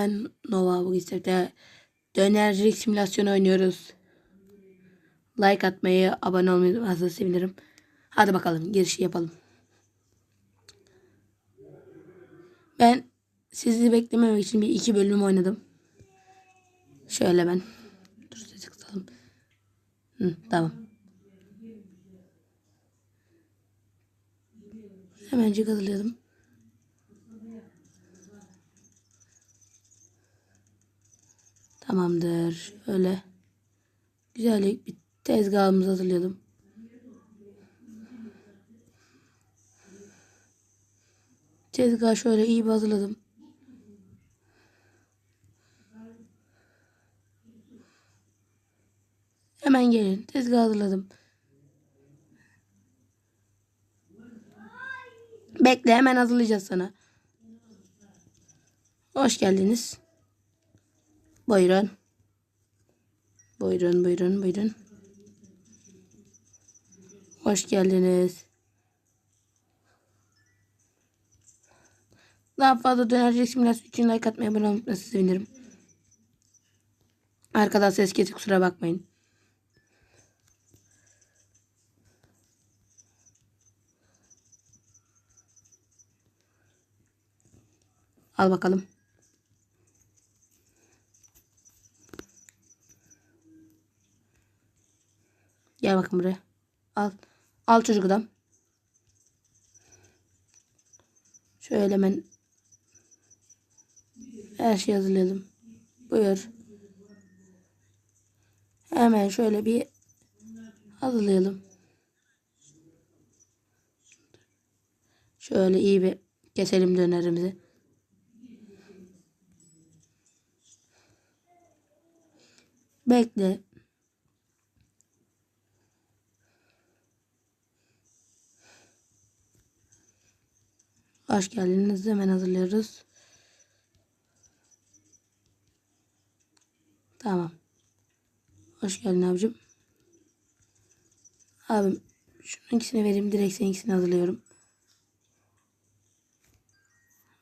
ben Nova. Bugün sizlerle dönercilik simülasyonu oynuyoruz. Like atmayı, abone olmayı unutmazsanız sevinirim. Hadi bakalım girişi yapalım. Ben sizi beklememek için bir iki bölüm oynadım. Şöyle ben. Dur sesi kısalım. Hı, tamam. Hemencik hazırlayalım. Tamamdır. Öyle. Güzel bir tezgahımızı hazırlayalım. Tezgahı şöyle iyi bir hazırladım. Hemen gelin. Tezgahı hazırladım. Bekle hemen hazırlayacağız sana. Hoş geldiniz. Buyurun. Buyurun, buyurun, buyurun. Hoş geldiniz. Daha fazla dönerci simülasyon için like atmayı abone olmayı sevinirim. Arkadan ses kesik kusura bakmayın. Al bakalım. Gel bakın buraya. Al. Al çocuk adam. Şöyle hemen her şeyi hazırlayalım. Buyur. Hemen şöyle bir hazırlayalım. Şöyle iyi bir keselim dönerimizi. Bekle. Hoş geldiniz. Hemen hazırlıyoruz. Tamam. Hoş geldin abicim. Abim şunun ikisini vereyim. Direkt seninkisini hazırlıyorum.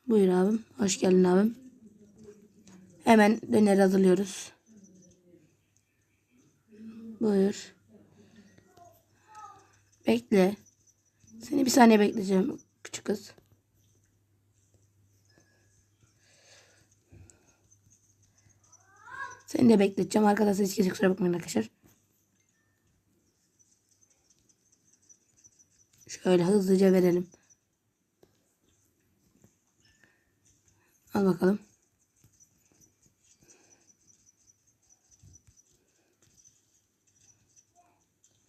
Buyur abim. Hoş geldin abim. Hemen döner hazırlıyoruz. Buyur. Bekle. Seni bir saniye bekleyeceğim küçük kız. Seni de bekleteceğim. Arkadaşlar hiç kimse kusura bakmayın arkadaşlar. Şöyle hızlıca verelim. Al bakalım.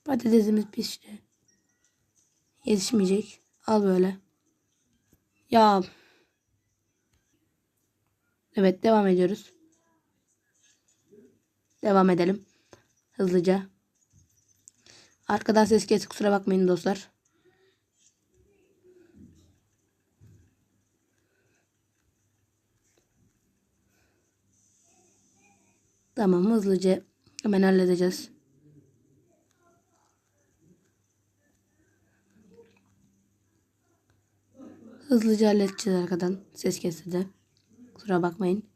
Patatesimiz pişti. Yetişmeyecek. Al böyle. Ya. Evet devam ediyoruz. Devam edelim. Hızlıca. Arkadan ses kes kusura bakmayın dostlar. Tamam hızlıca hemen halledeceğiz. Hızlıca halledeceğiz arkadan. Ses kesildi. Kusura bakmayın.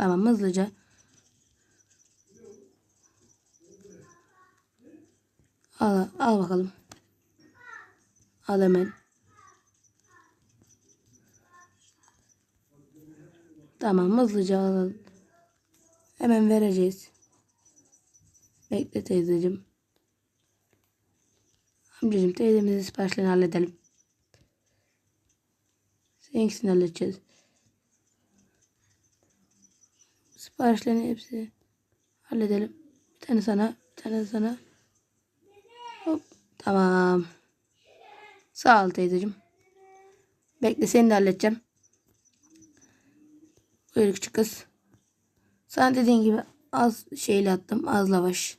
Tamam hızlıca. Al, al bakalım. Al hemen. Tamam hızlıca al. Hemen vereceğiz. Bekle teyzeciğim. Amcacığım teyzemizin siparişlerini halledelim. Seninkisini halledeceğiz. Siparişlerin hepsi halledelim. Bir tane sana, bir tane sana. Hop, tamam. Sağ ol teyzeciğim. Bekle seni de halledeceğim. Buyur küçük kız. Sana dediğin gibi az şeyle attım. Az lavaş.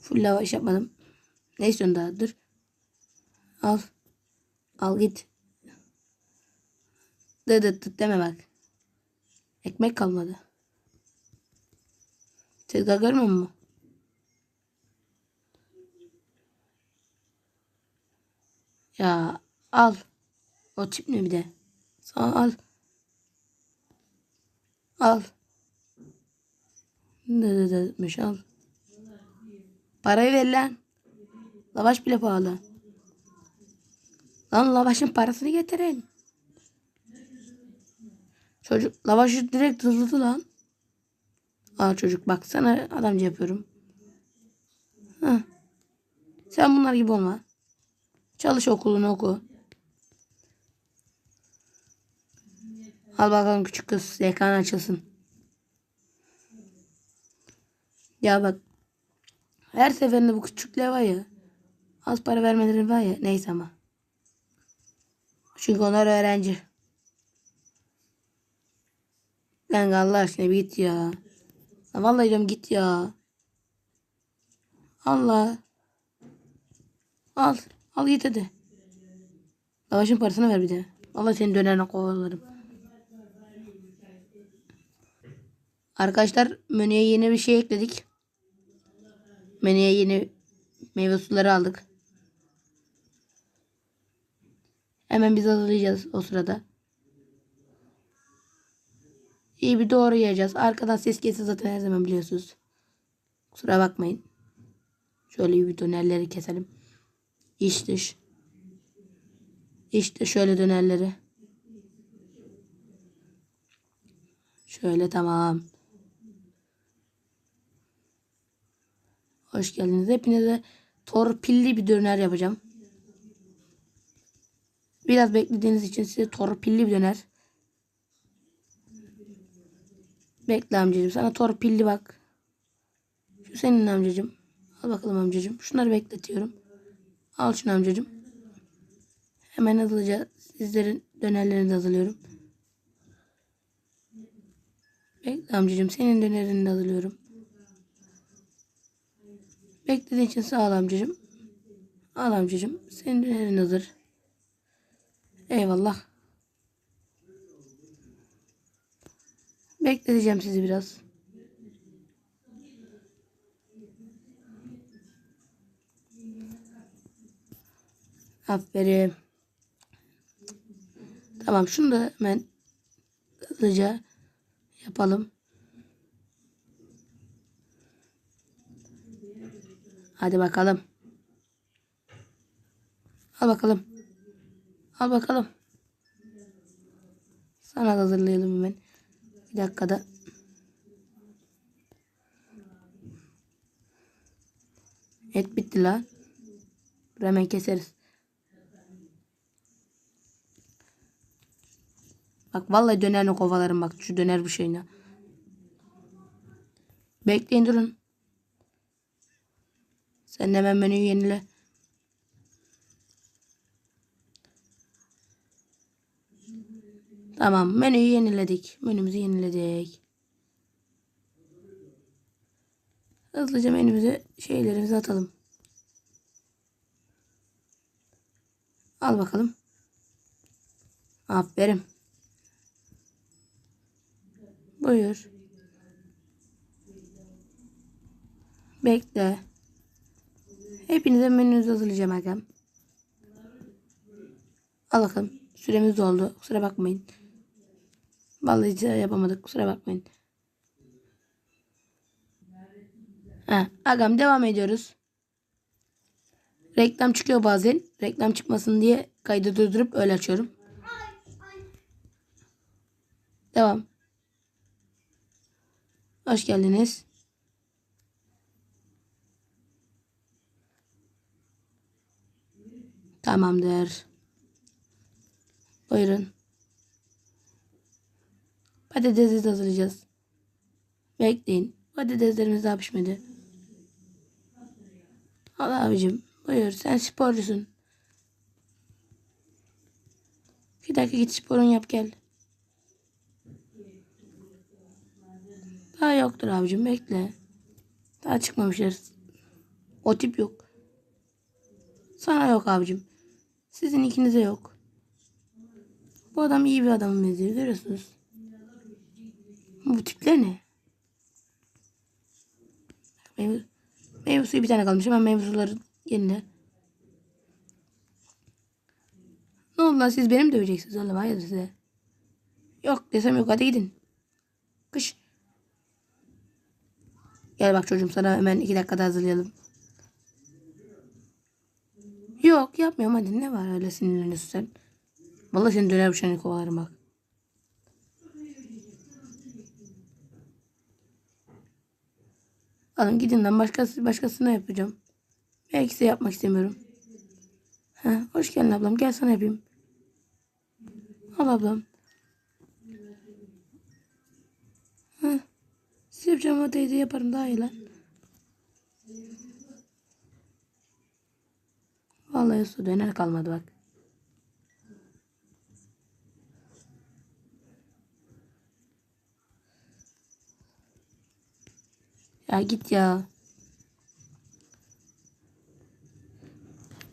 Full lavaş yapmadım. Ne istiyorsun daha? Dur. Al. Al git. Dı dı dı deme bak. Ekmek kalmadı. Tezgah görmüyor musun? Ya al. O tip ne bir de. Sana al. Al. Ne de demiş al. Parayı ver lan. Lavaş bile pahalı. Lan lavaşın parasını getirin. Çocuk lavaşı direkt hızlıdı lan. Aa çocuk bak sana adamcı yapıyorum. Heh. Sen bunlar gibi olma. Çalış okulunu oku. Al bakalım küçük kız. Zekan açılsın. Ya bak. Her seferinde bu küçükler var ya. Az para vermeleri var ya. Neyse ama. Çünkü onlar öğrenci. Lan Allah aşkına bir ya. Ya Vallahi diyorum git ya. Allah. Al. Al git hadi. Lavaşın parasını ver bir de. Vallahi senin dönerine kovalarım. Arkadaşlar menüye yeni bir şey ekledik. Menüye yeni meyve suları aldık. Hemen biz hazırlayacağız o sırada. İyi bir doğru yiyeceğiz. Arkadan ses gelse zaten her zaman biliyorsunuz. Kusura bakmayın. Şöyle bir dönerleri keselim. İç dış. Dış şöyle dönerleri. Şöyle tamam. Hoş geldiniz. Hepinize torpilli bir döner yapacağım. Biraz beklediğiniz için size torpilli bir döner. Bekle amcacığım. Sana torpilli bak. Şu senin amcacığım. Al bakalım amcacığım. Şunları bekletiyorum. Al şunu amcacığım. Hemen hızlıca sizlerin dönerlerini de hazırlıyorum. Bekle amcacığım. Senin dönerini de hazırlıyorum. Beklediğin için sağ ol amcacığım. Al amcacığım. Senin dönerin hazır. Eyvallah. Bekleteceğim sizi biraz. Aferin. Tamam şunu da hemen hızlıca yapalım. Hadi bakalım. Al bakalım. Al bakalım. Sana da hazırlayalım hemen. Bir dakikada. Et bitti la. Dur hemen keseriz. Bak vallahi dönerini kovalarım bak. Şu döner bu şeyine. Bekleyin durun. Sen hemen menüyü yenile. Tamam menüyü yeniledik. Menümüzü yeniledik. Hızlıca menümüze şeylerimizi atalım. Al bakalım. Aferin. Buyur. Bekle. Hepinize menünüzü hazırlayacağım Erkem. Al bakalım. Süremiz doldu. Kusura bakmayın. Vallahi yapamadık. Kusura bakmayın. Ha, agam devam ediyoruz. Reklam çıkıyor bazen. Reklam çıkmasın diye kaydı durdurup öyle açıyorum. Devam. Hoş geldiniz. Tamamdır. Buyurun. Patatesi de hazırlayacağız. Bekleyin. Patateslerimiz daha pişmedi. Al abicim. Buyur. Sen sporcusun. Bir dakika git sporunu yap gel. Daha yoktur abicim. Bekle. Daha çıkmamışlar. O tip yok. Sana yok abicim. Sizin ikinize yok. Bu adam iyi bir adam benziyor. Görüyorsunuz. Bu tipler ne? Meyve, meyve bir tane kalmış. Hemen meyve suları yerine. oldu lan siz benim döveceksiniz oğlum hayır size. Yok desem yok hadi gidin. Kış. Gel bak çocuğum sana hemen iki dakikada hazırlayalım. Yok yapmıyorum hadi ne var öyle sinirleniyorsun sen. Vallahi seni döner bıçağını kovalarım bak. Alın gidin lan başkası başkasına yapacağım. Belki size yapmak istemiyorum. Ha, hoş geldin ablam. Gel sana yapayım. Al ablam. Ha, size yapacağım ama teyze yaparım daha iyi lan. Vallahi su döner kalmadı bak. Ya git ya.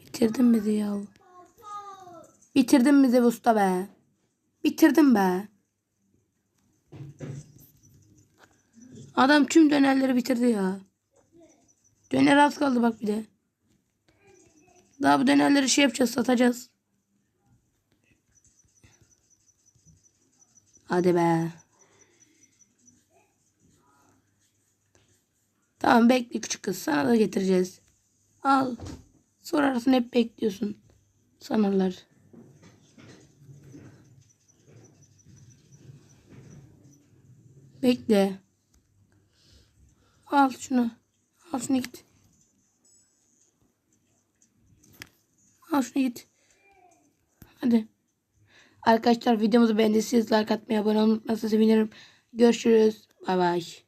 Bitirdin bizi ya. Bitirdin bizi usta be. Bitirdin be. Adam tüm dönerleri bitirdi ya. Döner az kaldı bak bir de. Daha bu dönerleri şey yapacağız satacağız. Hadi be. Tamam bekle küçük kız. Sana da getireceğiz. Al. Sorarsın hep bekliyorsun. Sanırlar. Bekle. Al şunu. Al şunu git. Al şunu git. Hadi. Arkadaşlar videomuzu beğendiyseniz like atmayı, abone olmayı unutmazsanız sevinirim. Görüşürüz. Bay bay.